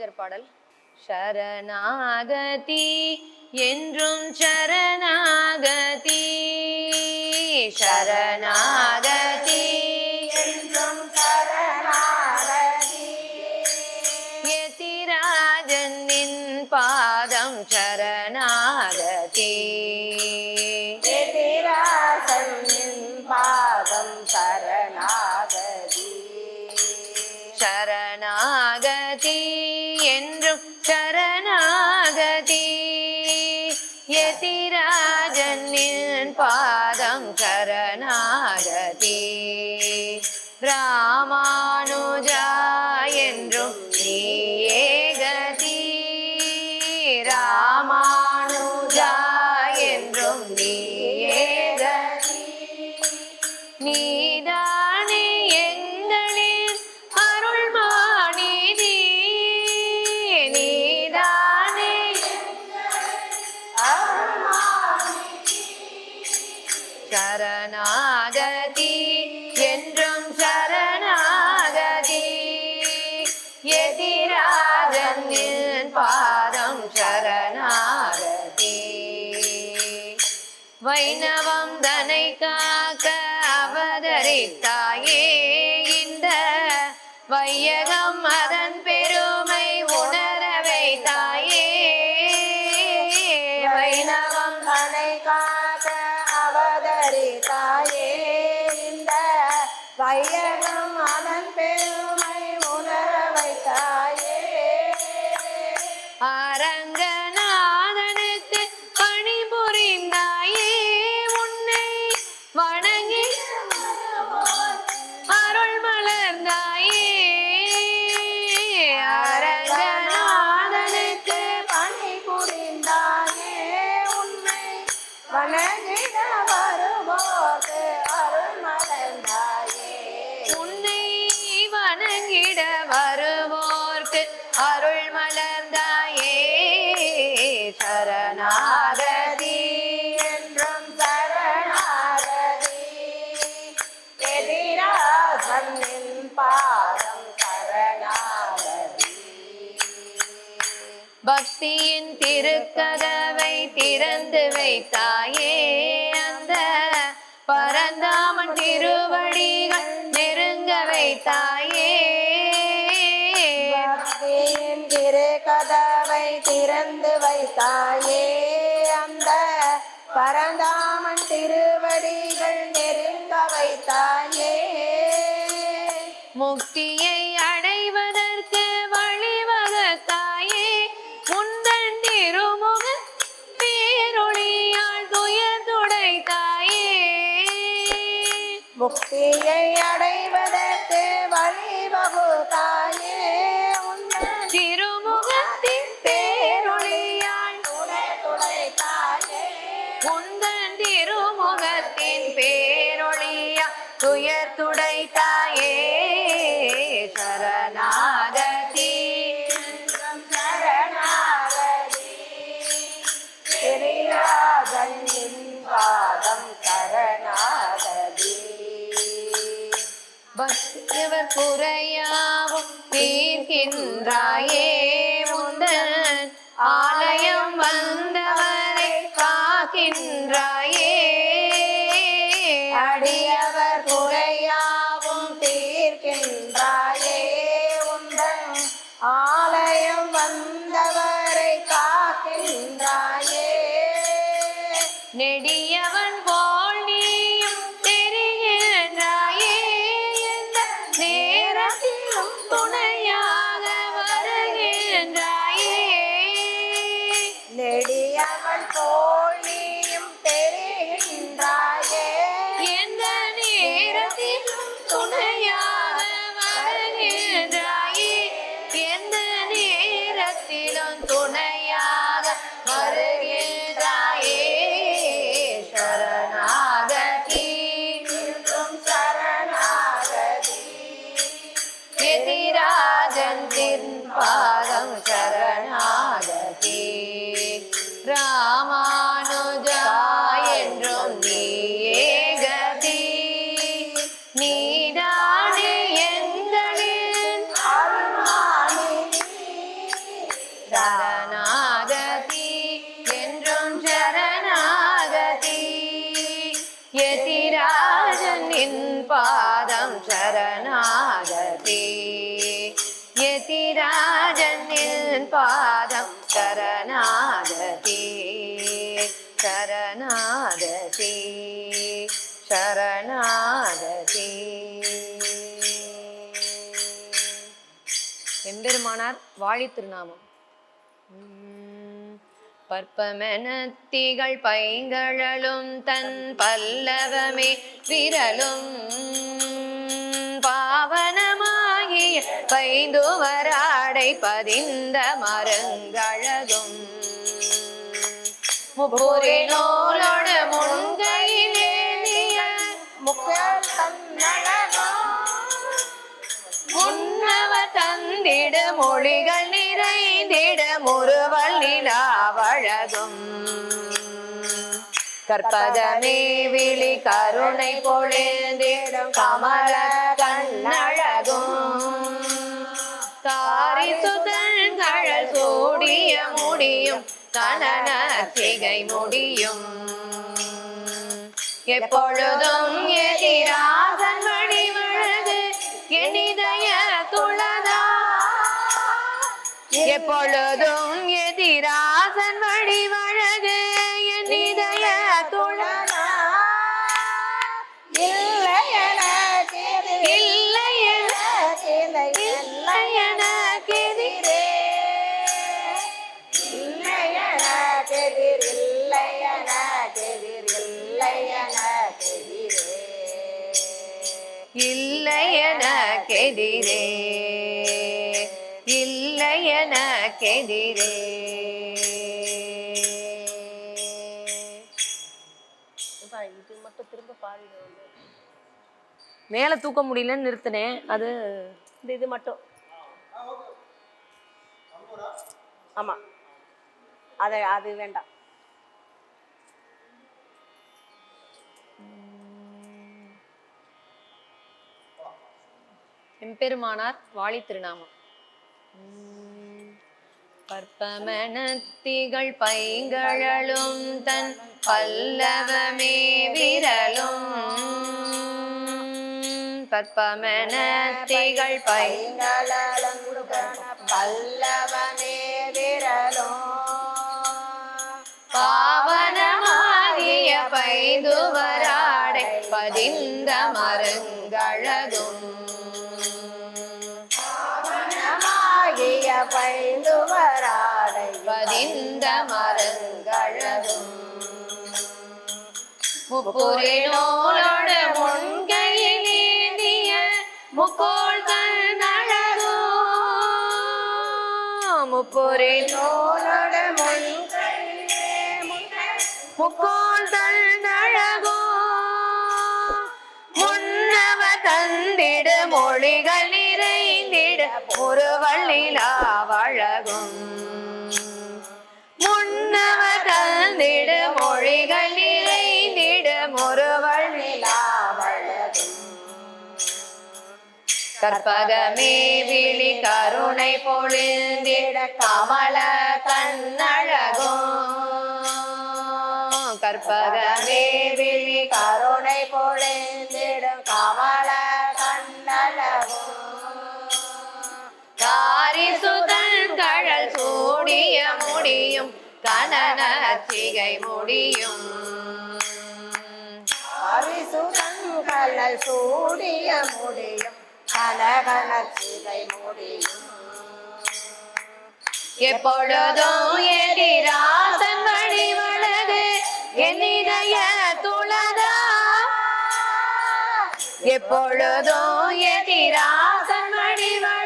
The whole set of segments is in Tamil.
கலைஞர் பாடல். சரணாகதி என்றும் சரணாகதி சரணாகதி என்றும் சரணாகதி. எதிராஜனின் பாதம் சரணாகதி பாதம் சரணாகதி. சரணாக என்றும் நீ பக்தியின் திருக்கதவை திறந்து வைத்தாயே அந்த பரந்தாமன் திருவடிகள் நெருங்க வைத்தாயே. பக்தியின் திருக்கதவை திறந்து வைத்தாயே அந்த பரந்தாமன் திருவடிகள் நெருங்க வைத்தாய். முக்தியை அடைவதற்கு வழிவகுத்தாயே. ஒன்றாயே முந்தன் ஆலயம் வந்தவரை காக்கின்றாயே. ராமானுஜா என்றும் நீயே கதி நீதானே எங்களின் சரணாகதி. என்றும் பாதம் சரணாகதி. சரணாகதி சரணாகதி. எம்பெருமானார் வாழி திருநாமம். பற்பமெனத்திகள் பைங்கழலும் தன் பல்லவமே விரலும். பாவனமாகிய பைந்து வராடை பதிந்த மரங்கழகும் முப்புரினோலோடு முன்கையிலேந்திய முக்கள் தன்னழகோ. முன்னவ தந்திட மொழிகள் நிறைந்திட முறுவல் நிலாவழகும் கற்பகமே விழி கருணை பொழுந்திடும் கமல கண்ணழகும் செய்ய முடியும் கனன சிகை முடியும் எப்பொழுதும் எதிராசன் வழிவழகு எனிதய துளதா. எப்பொழுதும் எதிராசன் வழிவழகு எனிதய எனக்கெதிரே இல்லை எனக்கெதிரே இது மட்டும் திரும்ப பாடிடுவோம் மேலே தூக்க முடியலன்னு நிறுத்தினேன் அது இந்த இது மட்டும். ஆமா. அதை அது வேண்டாம். எம்பெருமானார் வாழி திருநாமம். பற்பமனத்திகள் பைங்கழலும் தன் பல்லவமே விரலும். பற்பமனத்திகள் பைங்கழலும் பல்லவமே விரலும். பாவனமாகிய பைந்துவராடை பதிந்த மருங்கழகும் பதிந்த மரங்கழகும் முப்புரினோலோடு முன்கையில் ஏந்திய முக்கோள் தன்னழகோ முப்புரினோ நோனோட முன்கையிலே முன்கை முக்கோள் தன்னழகோ முன்னவ தந்திட மொழிகள் நிறைந்திட ஒரு வள்ளிலா வாழ கற்பகமே விழி கருணை பொழிந்திட கமல கண்ணழகும். கற்பகமே விழி கருணை பொழிந்திடும் கமல கண்ணழகும். காரிசுதன் கழல் சூடிய முடியும் கனன சிகை முடியும். அரிசுதன் கலல் சூடிய முடியும் கனகன முடியும் எப்பொழுதும் எதிராசன் வழிவழகு என்னிடைய துளதா. எப்பொழுதும் எதிராசன் வழிவழகு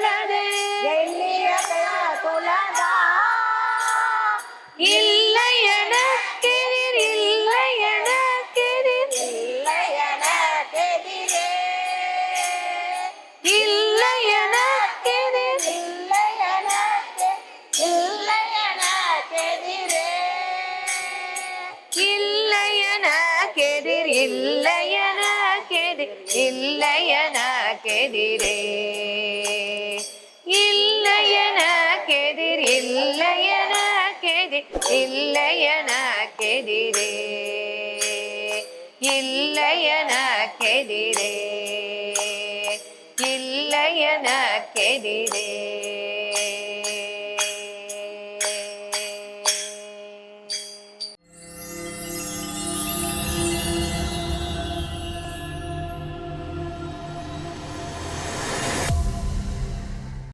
இல்லையன கெதிர் இல்லையன கெதிர் இல்லையன கெதிரே. இல்லையன கெதிர் இல்லையன கெதிர் இல்லையன கெதிரே. இல்லையன கெதிரே. இல்லையன கெதிரே.